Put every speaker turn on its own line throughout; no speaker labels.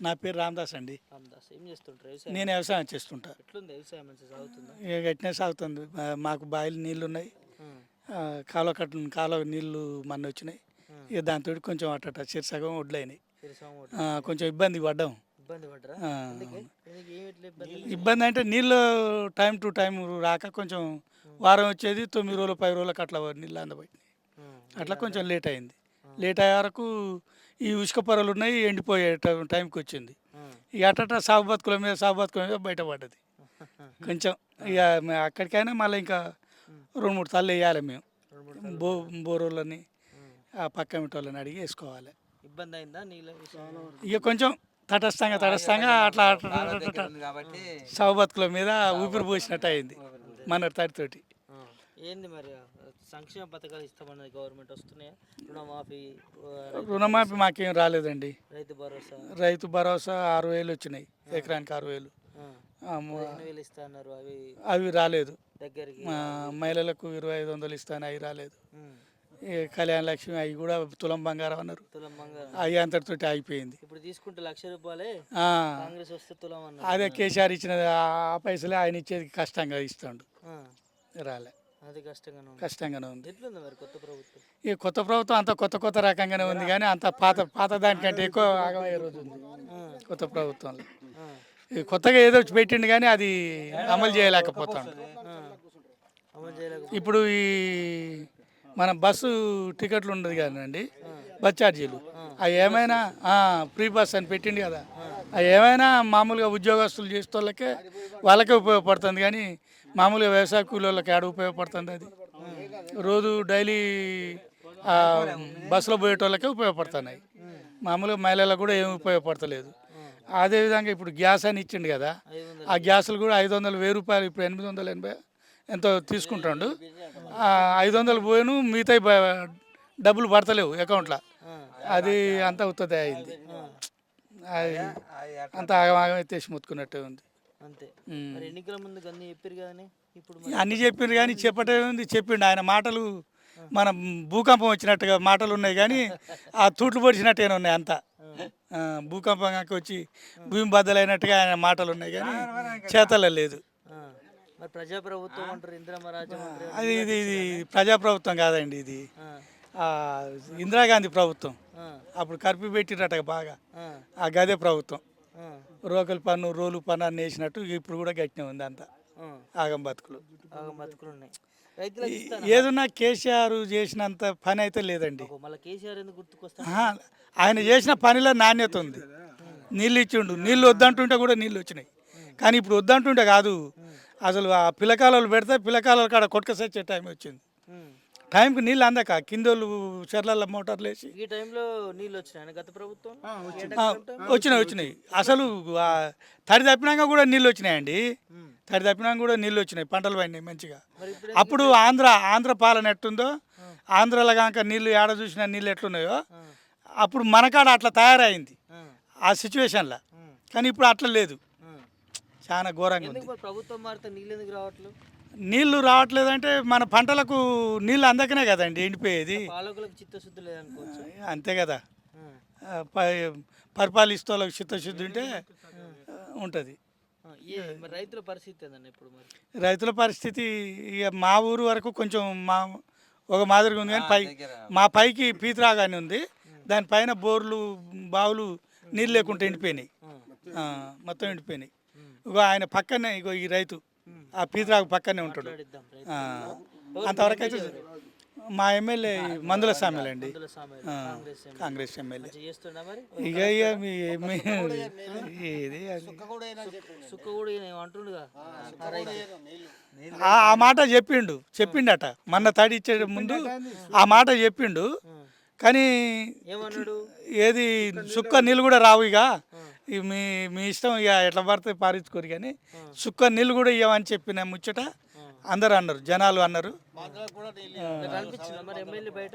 నా పేరు రామదాస్ అండి.
రామదాస్ ఏం చేస్తుంటారు? వ్యవసాయం?
నేను వ్యవసాయం చేస్తుంటా.
ఎట్లుంది వ్యవసాయం? మంచిగా సాగుతుందా?
ఇక గట్టినే సాగుతుంది. మా- మాకు బాయిలు నీళ్ళు ఉన్నాయి ఆ, కాలువ కట్ట కాలువ నీళ్ళు మన వచ్చినాయి. ఇక దాంతో కొంచెం అట్ట చిరసగం వడ్లైనాయి.
వ్యవసాయం ఒకటి.
ఆ, కొంచెం ఇబ్బంది పడ్డాం.
ఇబ్బంది పడరా
ఆ.
ఎందుకే? ఎందుకు? ఏమి ఇట్లా ఇబ్బంది?
ఇబ్బంది అంటే నీళ్ళు టైం టు టైం రాక కొంచెం వారం వచ్చేది తొమ్మిది రోజులు పది రోజులకు అట్లా నీళ్ళు
ఉమ్,
అట్లా కొంచెం లేట్ అయింది. లేట్ అయ్యే వరకు ఈ ఉసుక పొరలు ఉన్నాయి ఎండిపోయే టైం- టైంకి వచ్చింది. ఇక అట్ట సాగు బతుకుల మీద సాగు బతుకుల మీద బయటపడ్డది. కొంచెం ఇక అక్కడికైనా మళ్ళీ ఇంకా రెండు మూడు తల్లు వేయాలి మేము. బో బోరోళ్ళని. ఆ. పక్క వాళ్ళని అడిగి వేసుకోవాలి.
ఇబ్బంది అయిందా నీళ్ళ
ఇక కొంచెం తటస్థంగా తటస్థంగా అట్లా సాగు బతుకుల మీద ఊపిరి పోసినట్టు అయింది మన తడితోటి.
ఏంది మరి? సంక్షేమ పథకాలు ఇస్తామన్నది గవర్నమెంట్ వస్తున్నాయా? రుణమాఫీ
రుణమాఫీ మాకేం రాలేదండి.
రైతు భరోసా.
రైతు భరోసా ఆరు వేలు వచ్చినాయి. ఎకరానికి ఆరు వేలు
అవి
అవి రాలేదు.
దగ్గరికి
మహిళలకు ఇరవై ఐదు వందలు ఇస్తాను అవి రాలేదు. కళ్యాణ లక్ష్మి అవి కూడా తులం బంగారం అన్నారు.
తులం బంగారం.
అవి అంతటితోటి అయిపోయింది.
ఇప్పుడు తీసుకుంటే లక్ష రూపాయలే కాంగ్రెస్ వస్తే తులం
అదే కేసీఆర్ ఇచ్చిన ఆ పైసలే ఆయన ఇచ్చేది కష్టంగా ఇస్తాడు. రాలే.
అది కష్టంగానే ఉంది.
కష్టంగానే ఉంది.
ఎట్లుంది మరి కొత్త ప్రభుత్వం?
ఈ కొత్త ప్రభుత్వం అంత కొత్త కొత్త రకంగానే ఉంది కానీ అంత పాత పాత దానికంటే ఎక్కువ ఆగమయ్యే రోజు ఉంది. కొత్త ప్రభుత్వంలో. ఈ కొత్తగా ఏదో పెట్టిండు కానీ అది అమలు చేయలేకపోతాడు ఇప్పుడు ఈ మన బస్సు టికెట్లు ఉండదు కదండి. బస్ ఛార్జీలు. అవి ఏమైనా ఫ్రీ బస్ అని పెట్టిండు కదా. అవి ఏమైనా మామూలుగా ఉద్యోగస్తులు చేసే వాళ్ళకే వాళ్ళకే ఉపయోగపడుతుంది కానీ మామూలుగా వ్యవసాయ కూలీళ్ళకి ఆడ ఉపయోగపడుతుంది అది. రోజు డైలీ బస్సులో పోయేటోళ్ళకే ఉపయోగపడుతున్నాయి. మామూలుగా మహిళలకు కూడా ఏమి ఉపయోగపడతలేదు. అదేవిధంగా ఇప్పుడు గ్యాస్ అని ఇచ్చిండు కదా ఆ గ్యాసులు కూడా ఐదు వందలు వెయ్యి రూపాయలు ఇప్పుడు ఎనిమిది వందల ఎనభై ఎంతో తీసుకుంటాడు. ఐదు వందలు పోయాను మిగతా డబ్బులు పడతలేవు అకౌంట్లో. అది అంత ఉత్తదే అయింది. అది అంత ఆగమాగం ఎత్తేసి ముత్తుకున్నట్టే ఉంది.
అంతే. మరి ఎన్నికల ముందు అన్ని చెప్పారు కానీ ఇప్పుడు
అన్ని చెప్పిండు కానీ చెప్పటే ఉంది చెప్పిండు ఆయన మాటలు మన భూకంపం వచ్చినట్టుగా మాటలు ఉన్నాయి కానీ ఆ తూట్లు పొడిచినట్టుగానే ఉన్నాయి అంతా. భూకంపంకి వచ్చి భూమి బద్దలైనట్టుగా ఆయన మాటలు ఉన్నాయి కానీ చేతల్లో లేదు. అది ఇది ఇది ప్రజాప్రభుత్వం కాదండి ఇది. ఇందిరాగాంధీ ప్రభుత్వం. అప్పుడు కర్ఫ్యూ పెట్టిరట బాగా.
ఆ,
గదే ప్రభుత్వం. రోకలి పన్ను రోలు పన్ను అన్ని వేసినట్టు ఇప్పుడు కూడా గట్టినే ఉంది అంతా. ఆగం బతుకులు.
ఉన్నాయి.
ఏదన్నా కేసీఆర్ చేసినంత పని అయితే లేదండి. ఆయన చేసిన పనిలో నాణ్యత ఉంది. నీళ్ళు ఇచ్చిండు. నీళ్ళు వద్దంటుంటే కూడా నీళ్ళు వచ్చినాయి. కానీ ఇప్పుడు వద్దంటుంటే కాదు. అసలు ఆ పిల్లకాలలో పెడితే పిల్లకాల కాడ కొట్టుకసొచ్చే టైం వచ్చింది. టైంకి నీళ్ళు అందక కిందోళ్ళు చెర్ల మోటార్లు వేసి.
ఈ టైంలో నీళ్ళు వచ్చినాయి గత ప్రభుత్వం?
వచ్చినాయి. వచ్చినాయి అసలు ఆ తడి తప్పినాక కూడా నీళ్ళు వచ్చినాయండి. తడి తప్పినాక కూడా నీళ్ళు వచ్చినాయి పంటలు పడినాయి మంచిగా. అప్పుడు ఆంధ్ర ఆంధ్ర పాలన ఎట్టుందో ఆంధ్రలో కనుక నీళ్ళు ఏడ చూసినా నీళ్ళు ఎట్లున్నాయో అప్పుడు మనకాడ అట్లా తయారైంది.
ఆ,
సిచ్యువేషన్లో. కానీ ఇప్పుడు అట్లా లేదు. చాలా ఘోరంగా
ఎందుకు
ఉంది.
ప్రభుత్వం మారితే నీళ్ళు ఎందుకు రావట్లేదు?
నీళ్ళు రావట్లేదంటే మన పంటలకు నీళ్ళు అందకనే కదండి ఎండిపోయేది.
పాలకులకు చిత్తశుద్ధి లేదనుకోవచ్చు.
అంతే కదా.
ఆ,
ఆ, ప- పరిపాలిస్తూ వాళ్ళకి చిత్తశుద్ధి ఉంటే ఉంటుంది.
రైతుల పరిస్థితి ఇప్పుడు
రైతుల పరిస్థితి ఇక మా ఊరు వరకు కొంచెం మా ఒక మాదిరిగా ఉంది కానీ పై మా పైకి పీతిరాగానే ఉంది. దానిపైన బోర్లు బావులు నీళ్ళు లేకుండా ఎండిపోయినాయి. మొత్తం ఎండిపోయినాయి. ఇగో ఆయన పక్కనే ఇగో ఈ రైతు. ఆ పీతిరాగు పక్కనే ఉంటాడు. అంతవరకు అయితే మా ఎమ్మెల్యే మందుల సామెలు అండి.
కాంగ్రెస్
ఎమ్మెల్యే. ఇక ఇక మీ
ఆ
మాట చెప్పిండు చెప్పిండట. మొన్న తడి ఇచ్చే ముందు ఆ మాట చెప్పిండు. కానీ
ఏమన్నాడు?
ఏది సుక్క నీళ్ళు కూడా రావు ఇక. మీ మీ ఇష్టం ఇక ఎట్లా పడితే పారించుకోరు కానీ సుక్క నీళ్ళు కూడా ఇవ్వమని చెప్పిన ముచ్చట అందరు అన్నారు జనాలు అన్నారు.
నాకు అనిపించిందా మరి ఎమ్మెల్యే బయట?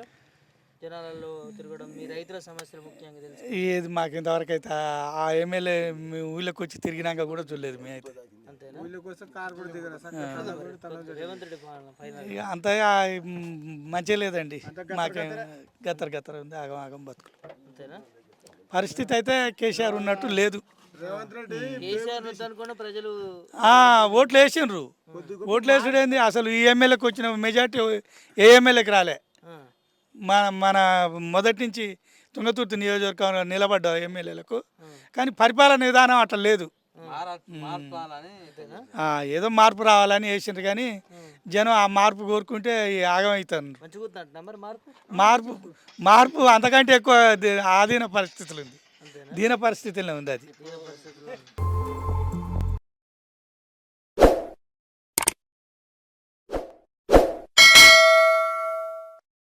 జనాలలో తిరగడం మీ రైతుల సమస్యలు ముఖ్యంగా తెలుసు.
ఏది మాకు ఇంతవరకు అయితే ఆ- ఎమ్మెల్యే మీ ఊళ్ళోకి వచ్చి తిరిగినాక కూడా చూడలేదు మేము అయితే.
అంతేనా?
ఆ.
రేవంత్ రెడ్డి పాలన ఫైనల్
ఇక అంతగా మంచిగా లేదండి. మాకే గత్తర గత్తర ఉంది ఆగం ఆగం బతుకులు.
అంతేనా?
పరిస్థితి అయితే కేసీఆర్ ఉన్నట్టు లేదు. ఓట్లు వేసిండ్రు. ఓట్లు వేసుడు ఏంది? అసలు ఈ ఎమ్మెల్యేకి వచ్చిన మెజార్టీ ఏ ఎమ్మెల్యేకి రాలే. మన మన మొదటి నుంచి తుంగతుర్తి నియోజకవర్గంలో నిలబడ్డ ఎమ్మెల్యేలకు. కానీ పరిపాలన విధానం అట్లా లేదు. ఏదో మార్పు రావాలని వేసిండ్రు కానీ జనం ఆ మార్పు కోరుకుంటే ఆగమవుతారు
మార్పు?
మార్పు అంతకంటే ఎక్కువ ఆధీన పరిస్థితులు ఉంది. దీన పరిస్థితుల్లో ఉంది అది.